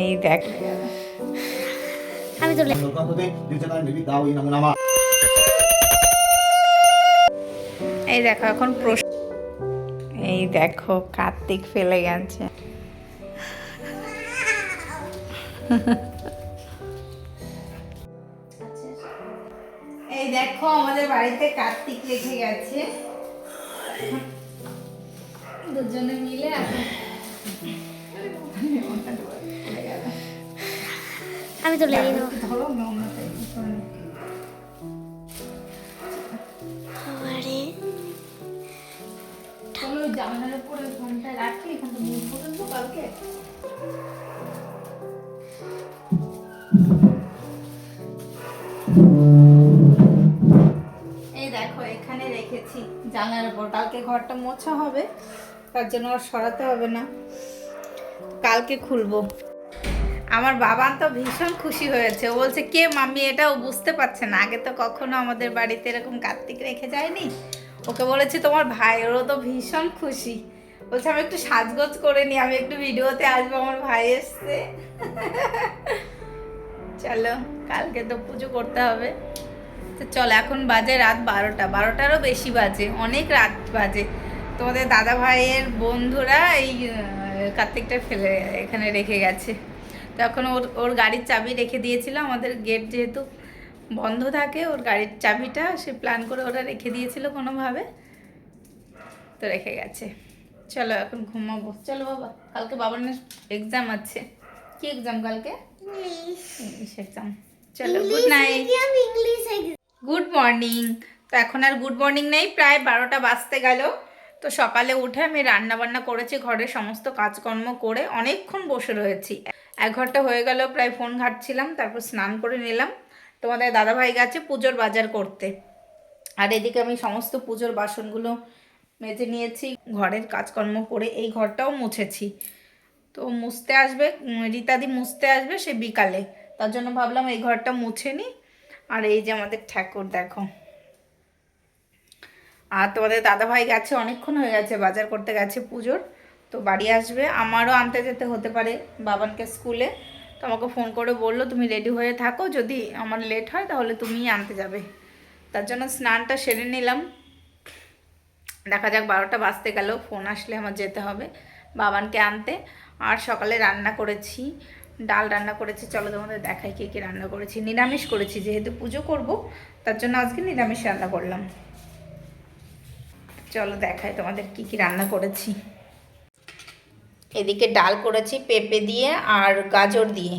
এই দেখ। আমি এই এই দেখো এখন প্রশ্ন এই দেখো কার্তিক ফেলে গেছে। এই দেখো আমাদের বাড়িতে কার্তিক রেখে গেছে। দুজনে মিলে এখন আমি তো লেগে ধরো জানলার উপরে ফোনটা রাখি এখানে মুখ পর্যন্ত কালকে। এই দেখো এখানে রেখেছি জানলার উপর। কালকে ঘরটা মোছা হবে তার জন্য আর সরাতে হবে না। কালকে খুলবো। আমার বাবা তো ভীষণ খুশি হয়েছে। ও বলছে, কে মাম্মি, এটাও বুঝতে পারছে না। আগে তো কখনো আমাদের বাড়িতে এরকম কার্তিক রেখে যায়নি? ওকে বলেছে, তোমার ভাই, ওরও তো ভীষণ খুশি। বলছে, আমি একটু সাজগোজ করে নি আমি একটু ভিডিওতে আসব, আমার ভাই এসছে। চলো, কালকে তো পুজো করতে হবে। তো চলো, এখন বাজে রাত বারোটা। বারোটারও বেশি বাজে, অনেক রাত বাজে। তোমাদের দাদা ভাইয়ের বন্ধুরা এই কার্তিকটা ফেলে এখানে রেখে গেছে। তখন ওর ওর গাড়ির চাবি রেখে দিয়েছিল আমাদের গেট যেহেতু বন্ধ থাকে ওর গাড়ির চাবিটা সে প্ল্যান করে ওরা রেখে দিয়েছিল কোনোভাবে। তো রেখে গেছে। চলো এখন ঘুমাবো। চলো বাবা কালকে বাবার এক্সাম আছে। কি এক্সাম কালকে? ইংলিশ এক্সাম চলো গুড নাইট গুড মর্নিং তো এখন আর গুড মর্নিং নেই প্রায় বারোটা বাজতে গেল। তো সকালে উঠে আমি রান্না বান্না করেছি, ঘরের সমস্ত কাজকর্ম করে অনেকক্ষণ বসে রয়েছি। এক ঘণ্টা হয়ে গেল, প্রায় ফোন ঘাটছিলাম, তারপর স্নান করে নিলাম। তোমাদের দাদাভাই গেছে পুজোর বাজার করতে। আর এদিকে আমি সমস্ত পুজোর বাসনগুলো মেজে নিয়েছি, ঘরের কাজকর্ম করে এই ঘরটাও মুছেছি। তো মুছতে আসবে, রীতাদি মুছতে আসবে সে বিকালে। তার জন্য ভাবলাম এই ঘরটা মুছে নিই আর এই যে আমাদের ঠাকুর, দেখো। আর তোমাদের দাদাভাই গেছে, অনেকক্ষণ হয়ে গেছে, বাজার করতে গেছে পুজোর। তো বাড়ি আসবে, আমারও আনতে যেতে হতে পারে বাবানকে স্কুলে। তো আমাকে ফোন করে বলল, তুমি রেডি হয়ে থাকো, যদি আমার লেট হয় তাহলে তুমিই আনতে যাবে। তার জন্য স্নানটা সেরে নিলাম। দেখা যাক বারোটা বাজতে গেল, ফোন আসলে আমার যেতে হবে বাবানকে আনতে। আর সকালে রান্না করেছি, ডাল রান্না করেছি। চলো তোমাদের দেখাই কে কী রান্না করেছি। নিরামিষ করেছি, যেহেতু পুজো করব, তার জন্য আজকে নিরামিষ রান্না করলাম। চলো দেখাই তোমাদের কি কি রান্না করেছি। এদিকে ডাল করেছি পেঁপে দিয়ে আর গাজর দিয়ে।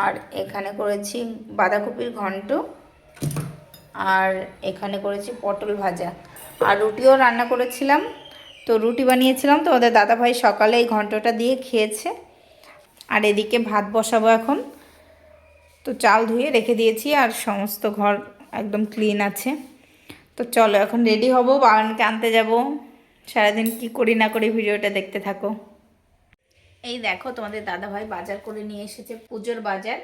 আর এখানে করেছি বাঁধাকপির ঘন্ট। আর এখানে করেছি পটল ভাজা। আর রুটিও রান্না করেছিলাম। তো রুটি বানিয়েছিলাম তো ওদের দাদাভাই সকালে এই ঘন্টটা দিয়ে খেয়েছে। আর এদিকে ভাত বসাবো এখন। তো চাল ধুয়ে রেখে দিয়েছি আর সমস্ত ঘর একদম ক্লিন আছে। তো চলো এখন রেডি হব, বাগানকে আনতে যাব। সারাদিন কি করি না করি ভিডিওটা দেখতে থাকো। এই দেখো তোমাদের দাদাভাই বাজার করে নিয়ে এসেছে, পুজোর বাজার।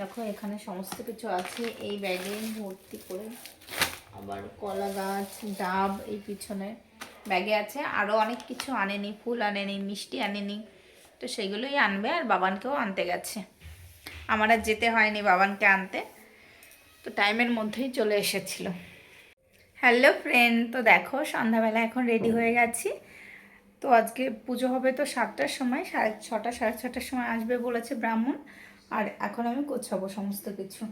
দেখো এখানে সমস্ত কিছু আছে, এই ব্যাগে ভর্তি করে। আবার কলা গাছ, ডাব এই পিছনে ব্যাগে আছে। আরও অনেক কিছু আনেনি, ফুল আনেনি, মিষ্টি আনেনি, তো সেগুলোই আনবে আর বাবানকেও আনতে গেছে। আমার আর যেতে হয়নি বাবানকে আনতে, তো টাইমের মধ্যেই চলে এসেছিল। হ্যালো ফ্রেন্ড তো দেখো সন্ধ্যাবেলা এখন রেডি হয়ে গেছি। তো আজকে পুজো হবে তো সাতটার সময় সাড়ে ছটা সাড়ে ছটার সময় আসবে বলেছে ব্রাহ্মণ। আর এখন আমি গোছাবো সমস্ত কিছু।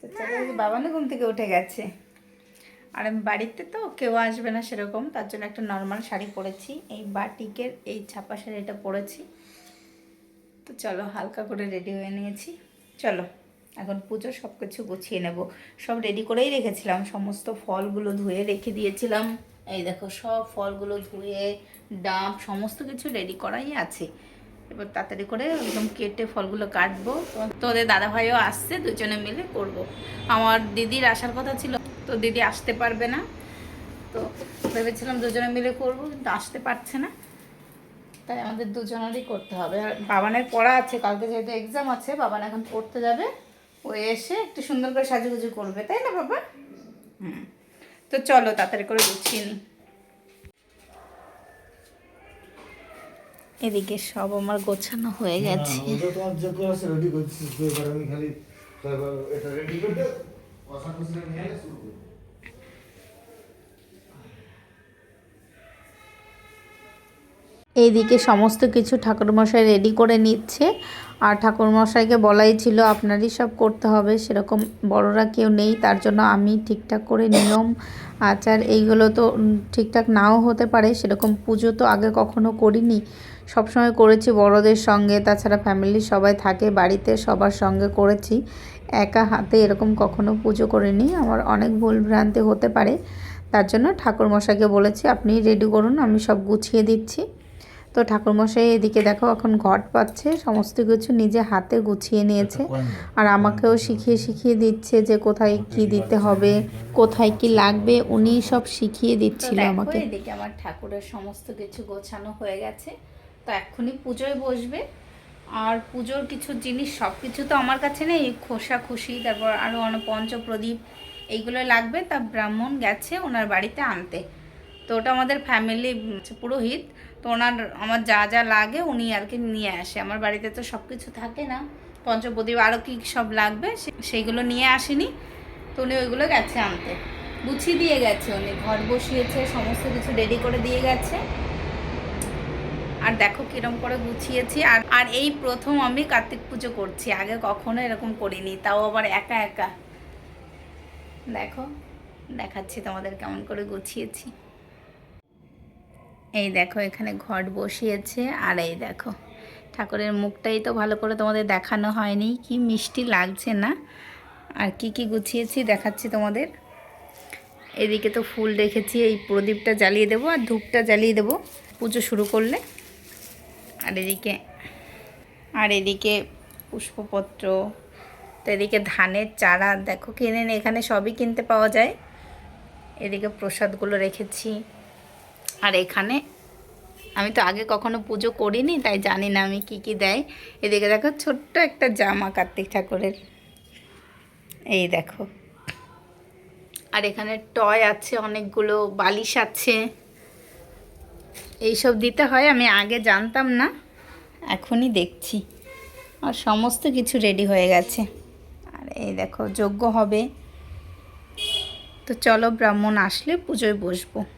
তো বাবানো ঘুম থেকে উঠে গেছে। আর আমি বাড়িতে তো কেউ আসবে না সেরকম তার জন্য একটা নর্মাল শাড়ি পরেছি এই বাটিকের এই ছাপা শাড়িটা পরেছি। তো চলো হালকা করে রেডি হয়ে নিয়েছি। চলো। এখন পুজো সব কিছু গুছিয়ে নেব। সব রেডি করেই রেখেছিলাম। সমস্ত ফলগুলো ধুয়ে রেখে দিয়েছিলাম। এই দেখো, সব ফলগুলো ধুয়ে, ডাব, সমস্ত কিছু রেডি করাই আছে। এবার তাড়াতাড়ি করে একদম কেটে ফলগুলো কাটবো। তোদের দাদাভাইও আসছে, দুজনে মিলে করব। আমার দিদির আসার কথা ছিল, তো দিদি আসতে পারবে না। তো ভেবেছিলাম দুজনে মিলে করব, কিন্তু আসতে পারছে না। তাই আমাদের দুজনেরই করতে হবে। আর বাবানের পড়া আছে, কালকে যেহেতু এক্সাম আছে, বাবান এখন পড়তে যাবে। ও এসে একটু সুন্দর করে সাজুগুজু করবে তাই না বাবা? হুম তো চলো তাড়াতাড়ি করে গুছিয়ে নিই এদিকে সব আমার গোছানো হয়ে গেছে। এইদিকে সমস্ত কিছু ঠাকুরমশাই রেডি করে নিচ্ছে। আর ঠাকুরমশাইকে বলাই ছিল, আপনারই সব করতে হবে, সেরকম বড়রা কেউ নেই, তার জন্য আমি ঠিকঠাক করে নিয়ম আচার এইগুলো তো ঠিকঠাক নাও হতে পারে, সেরকম পুজো তো আগে কখনো করিনি। সবসময় করেছি বড়দের সঙ্গে, তাছাড়া ফ্যামিলির সবাই থাকে, বাড়িতে সবার সঙ্গে করেছি। একা হাতে এরকম কখনো পুজো করিনি, আমার অনেক ভুল ভ্রান্তি হতে পারে। তার জন্য ঠাকুরমশাইকে বলেছি, আপনি রেডি করুন, আমি সব গুছিয়ে দিচ্ছি। তো ঠাকুরমশাই এদিকে দেখো এখন ঘট পাচ্ছে সমস্ত কিছু নিজে হাতে গুছিয়ে নিয়েছে। আর আমাকেও শিখিয়ে শিখিয়ে দিচ্ছে যে কোথায় কি দিতে হবে কোথায় কি লাগবে উনি সব শিখিয়ে দিচ্ছিল আমাকে। এদিকে আমার ঠাকুরের সমস্ত কিছু গোছানো হয়ে গেছে। তো এক্ষুনি পুজোয় বসবে। আর পুজোর কিছু জিনিস সব কিছু তো আমার কাছে নেই। খোসা খুশি তারপর আরও অনেক পঞ্চপ্রদীপ এইগুলো লাগবে। তা ব্রাহ্মণ গেছে ওনার বাড়িতে আনতে। তো ওটা আমাদের ফ্যামিলি পুরোহিত। তো ওনার, আমার যা যা লাগে উনি আর কি নিয়ে আসে। আমার বাড়িতে তো সব কিছু থাকে না। পঞ্চপ্রদীপ আরও কী সব লাগবে সেইগুলো নিয়ে আসেনি। তো উনি ওইগুলো গেছে আনতে। গুছিয়ে দিয়ে গেছে উনি। ঘর বসিয়েছে, সমস্ত কিছু রেডি করে দিয়ে গেছে। আর দেখো কিরম করে গুছিয়েছি। আর আর এই প্রথম আমি কার্তিক পুজো করছি। আগে কখনো এরকম করিনি, তাও আবার একা একা। দেখো, দেখাচ্ছি তোমাদের কেমন করে গুছিয়েছি। এই দেখো, এখানে ঘট বসিয়েছে। আর এই দেখো, ঠাকুরের মুখটাই তো ভালো করে তোমাদের দেখানো হয়নি। কি মিষ্টি লাগছে না? আর কি কি গুছিয়েছি দেখাচ্ছি তোমাদের। এদিকে তো ফুল রেখেছি, এই প্রদীপটা জ্বালিয়ে দেবো আর ধূপটা জ্বালিয়ে দেবো পুজো শুরু করলে। আর এদিকে আর এদিকে পুষ্পপত্র, তো এদিকে ধানের চারা, দেখো কিনে এখানে সবই কিনতে পাওয়া যায়। এদিকে প্রসাদগুলো রেখেছি। আর এখানে আমি তো আগে কখনো পুজো করিনি, তাই জানি না আমি কি কি দেয়। এদিকে দেখো ছোট্ট একটা জামা কার্তিক ঠাকুরের। এই দেখো। আর এখানে টয় আছে, অনেকগুলো বালিশ আছে। এইসব দিতে হয়, আমি আগে জানতাম না, এখনই দেখছি। আর সমস্ত কিছু রেডি হয়ে গেছে। আর এই দেখো, যোগ্য হবে। তো চলো ব্রাহ্মণ আসলে পুজোয় বসবো।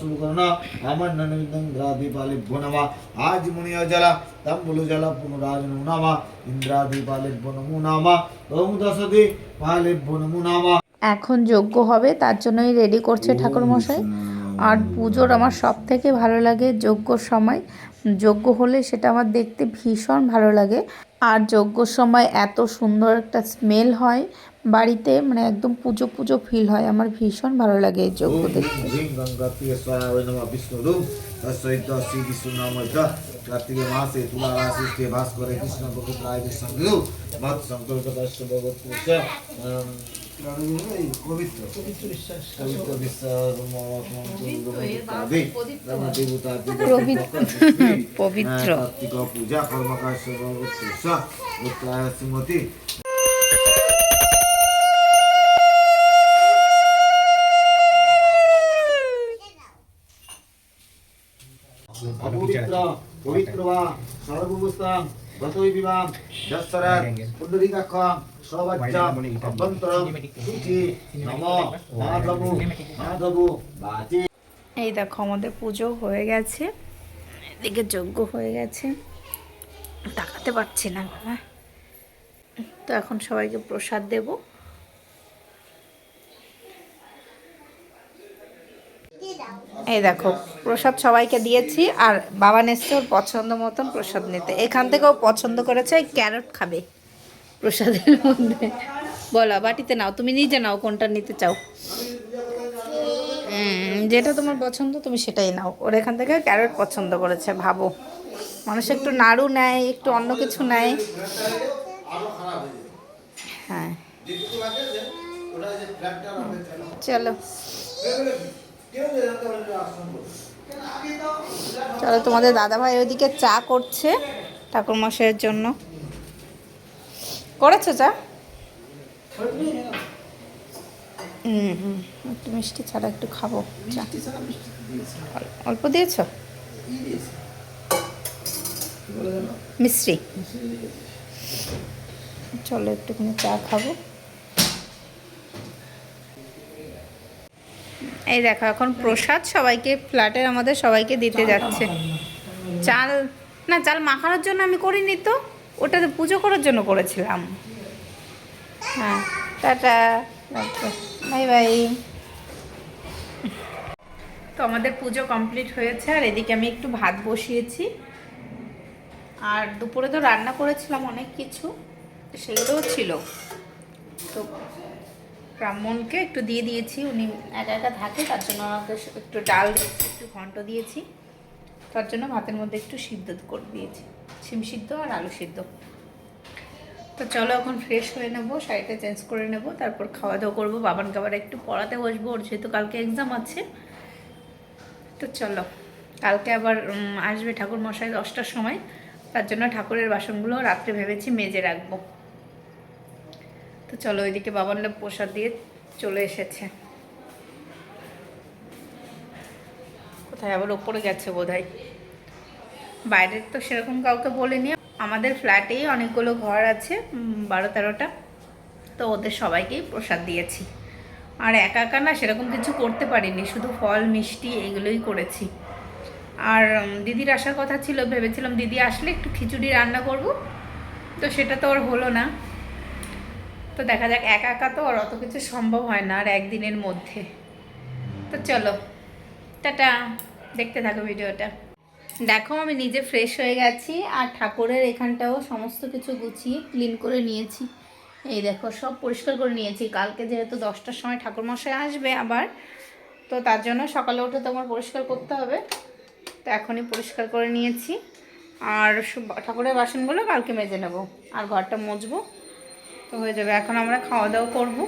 সুকর্ণ আমন্ননিন্দা দীপালিভ্যো নম আজ মুনিয় জল তম্বুলু জল পুনরাজ নমো নাম ইন্দ্রাদীপালিভ্যো নমো নাম ওম দশদি পালিভ্যো নমো নাম এখন যজ্ঞ হবে তার জন্যই রেডি করছে ঠাকুরমশাই। আর পুজোর আমার সব থেকে ভালো লাগে যজ্ঞর সময়। যজ্ঞ হলে সেটা আমার দেখতে ভীষণ ভালো লাগে। আর যজ্ঞর সময় এত সুন্দর একটা স্মেল হয় বাড়িতে মানে একদম পুজো পুজো ফিল হয়। আমার ভীষণ ভালো লাগে এই যজ্ঞ ওম দেখতে। কার্তিকে মাসে তুলা করে কৃষ্ণ মত সংকল্প পবিত্র। পবিত্র। কার্তিক পূজা শ্রীমতী এই দেখো আমাদের পুজো হয়ে গেছে। এদিকে যজ্ঞ হয়ে গেছে। তাকাতে পারছি না তো এখন সবাইকে প্রসাদ দেব। এই দেখো, প্রসাদ সবাইকে দিয়েছি আর বাবা নেসছে ওর পছন্দ মতন প্রসাদ নিতে। এখান থেকেও পছন্দ করেছে ক্যারট খাবে প্রসাদের মধ্যে। বলো, বাটিতে নাও, তুমি নিজে নাও কোনটা নিতে চাও। যেটা তোমার পছন্দ, তুমি সেটাই নাও। ওর এখান থেকে ক্যারট পছন্দ করেছে, ভাবো। মানুষ একটু নাড়ু নেয়, একটু অন্য কিছু নেয়। হয়ে। চলো। চলো তোমাদের দাদাভাই ওইদিকে চা করছে ঠাকুর মশাইয়ের জন্য। করেছ চা? হুম হুম একটু মিষ্টি ছাড়া একটু খাব চা। অল্প দিয়েছ? মিষ্টি চলো একটুখানি চা খাব। এই দেখো এখন প্রসাদ সবাইকে ফ্ল্যাটের আমাদের সবাইকে দিতে যাচ্ছে। চাল না চাল মাখানোর জন্য আমি করিনি তো ওটা তো পুজো করার জন্য করেছিলাম। হ্যাঁ টাটা বাই বাই। তো আমাদের পুজো কমপ্লিট হয়েছে আর এদিকে আমি একটু ভাত বসিয়েছি। আর দুপুরে তো রান্না করেছিলাম অনেক কিছু সেগুলোও ছিল। তো ব্রাহ্মণকে একটু দিয়ে দিয়েছি, উনি একা একা থাকে, তার জন্য আমাকে একটু ডাল দিয়েছি, একটু ঘন্ট দিয়েছি। তার জন্য ভাতের মধ্যে একটু সিদ্ধ করে দিয়েছি সিম সিদ্ধ আর আলু সিদ্ধ। তো চলো এখন ফ্রেশ হয়ে নেব, শাড়িটা চেঞ্জ করে নেব, তারপর খাওয়া দাওয়া করব বাবান আবার একটু পড়াতে বসবো, ওর যেহেতু কালকে এক্সাম আছে। তো চলো, কালকে আবার আসবে ঠাকুর মশাই দশটার সময়, তার জন্য ঠাকুরের বাসনগুলো রাত্রে ভেবেছি মেজে রাখব। তো চলো ওইদিকে বাবানরা প্রসাদ দিয়ে চলে এসেছে। কোথায়? আবার ওপরে গেছে বোধহয়। বাইরের তো সেরকম কাউকে বলিনি। আমাদের ফ্ল্যাটেই অনেকগুলো ঘর আছে বারো তেরোটা। তো ওদের সবাইকেই প্রসাদ দিয়েছি। আর একা একা না সেরকম কিছু করতে পারিনি, শুধু ফল, মিষ্টি এগুলোই করেছি। আর দিদির আসার কথা ছিল, ভেবেছিলাম দিদি আসলে একটু খিচুড়ি রান্না করব। তো সেটা তো আর হলো না। তো দেখা যাক, একা একা তো আর অত কিছু সম্ভব হয় না আর একদিনের মধ্যে। তো চলো, টাটা, দেখতে থাকো ভিডিওটা। দেখো, আমি নিজে ফ্রেশ হয়ে গেছি আর ঠাকুরের এখানটাও সমস্ত কিছু গুছিয়ে ক্লিন করে নিয়েছি। এই দেখো, সব পরিষ্কার করে নিয়েছি। কালকে যেহেতু দশটার সময় ঠাকুরমশাই আসবে আবার, তো তার জন্য সকালে উঠে তোমার পরিষ্কার করতে হবে। তো এখনই পরিষ্কার করে নিয়েছি। আর ঠাকুরের বাসনগুলো কালকে মেজে নেব। আর ঘরটা মুছবো তো হয়ে যাবে। এখন আমরা খাওয়া দাওয়া করব।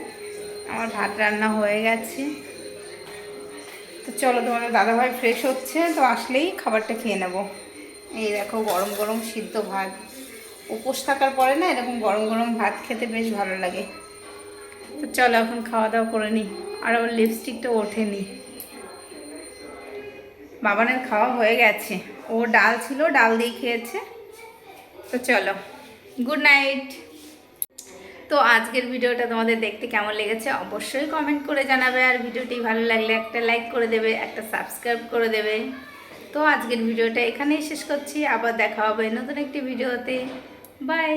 আমার ভাত রান্না হয়ে গেছে। তো চলো, তোমাদের দাদাভাই ফ্রেশ হচ্ছে, তো আসলেই খাবারটা খেয়ে নেব। এই দেখো, গরম গরম সিদ্ধ ভাত। উপোস থাকার পরে না এরকম গরম গরম ভাত খেতে বেশ ভালো লাগে। তো চলো, এখন খাওয়া দাওয়া করে নিই। আর ওর লিপস্টিকটা ওঠেনি বাবানের খাওয়া হয়ে গেছে। ও ডাল ছিল, ডাল দিয়ে খেয়েছে। তো চলো গুড নাইট তো আজকের ভিডিওটা তোমাদের দেখতে কেমন লেগেছে অবশ্যই কমেন্ট করে জানাবে, আর ভিডিওটি ভালো লাগলে একটা লাইক করে দেবে, একটা সাবস্ক্রাইব করে দেবে। তো আজকের ভিডিওটা এখানেই শেষ করছি, আবার দেখা হবে নতুন একটি ভিডিওতে। বাই